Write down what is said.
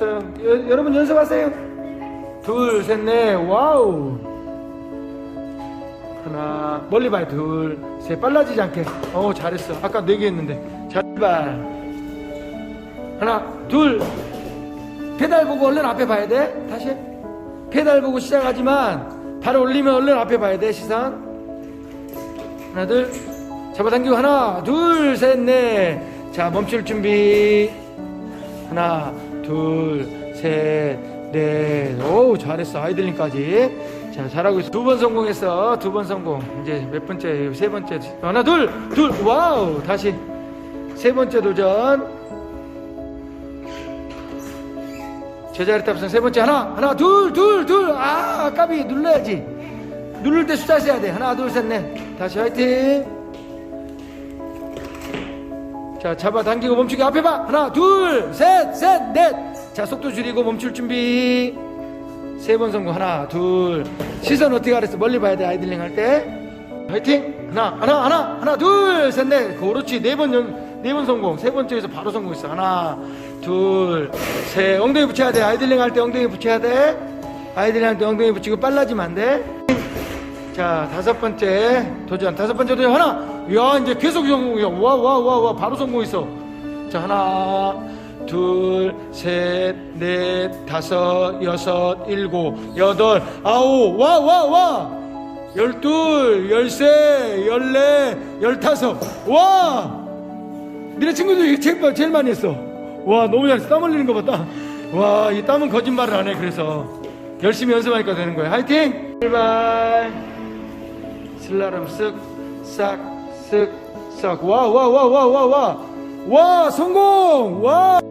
잘했어요. 여, 여러분 연습하세요. 둘, 셋, 넷. 와우. 하나, 멀리 봐요. 둘, 셋. 빨라지지 않게. 어, 잘했어. 아까 네 개 했는데. 잘 발. 하나, 둘. 페달 보고 얼른 앞에 봐야 돼. 다시. 페달 보고 시작하지만 발 올리면 얼른 앞에 봐야 돼. 시선. 하나, 둘. 잡아당기고 하나, 둘, 셋, 넷. 자, 멈출 준비. 하나, 둘, 셋, 넷. 오, 잘했어. 아이들링까지. 자, 잘하고 있어. 두 번 성공했어. 두 번 성공. 이제 몇 번째? 세 번째. 하나, 둘, 둘. 와우. 다시. 세 번째 도전. 제자리 탑승 세 번째. 하나, 하나, 둘, 둘, 둘. 아, 까비. 눌러야지. 누를 때 숫자 세야 돼. 하나, 둘, 셋, 넷. 다시 화이팅. 자, 잡아 당기고 멈추기 앞에 봐. 하나, 둘, 셋, 셋, 넷. 자, 속도 줄이고 멈출 준비. 세 번 성공. 하나, 둘. 시선 어떻게 하랬어? 멀리 봐야 돼. 아이들링 할 때. 화이팅. 하나, 하나, 하나, 하나, 둘, 셋, 넷. 그렇지. 네 번 연, 네 번 성공. 세 번째에서 바로 성공했어. 하나, 둘, 셋. 엉덩이 붙여야 돼. 아이들링 할 때 엉덩이 붙여야 돼. 아이들링 할 때 엉덩이 붙이고 빨라지면 안 돼. 자 다섯 번째 도전. 다섯 번째 도전. 하나. 야 이제 계속 성공이야 와 와 와 와. 바로 성공했어. 자 하나 둘 셋 넷 다섯 여섯 일곱 여덟 아홉. 와 와 와. 열둘 열세 열네 열다섯. 와. 니네 친구들이 이거 제일, 제일 많이 했어. 와 너무 잘했어. 땀 흘리는 거 봤다. 와 이 땀은 거짓말을 안 해 그래서. 열심히 연습하니까 되는 거야. 화이팅! 출발 신라름 쓱, 싹, 쓱, 싹. 와, 와, 와, 와, 와, 와. 와, 성공! 와!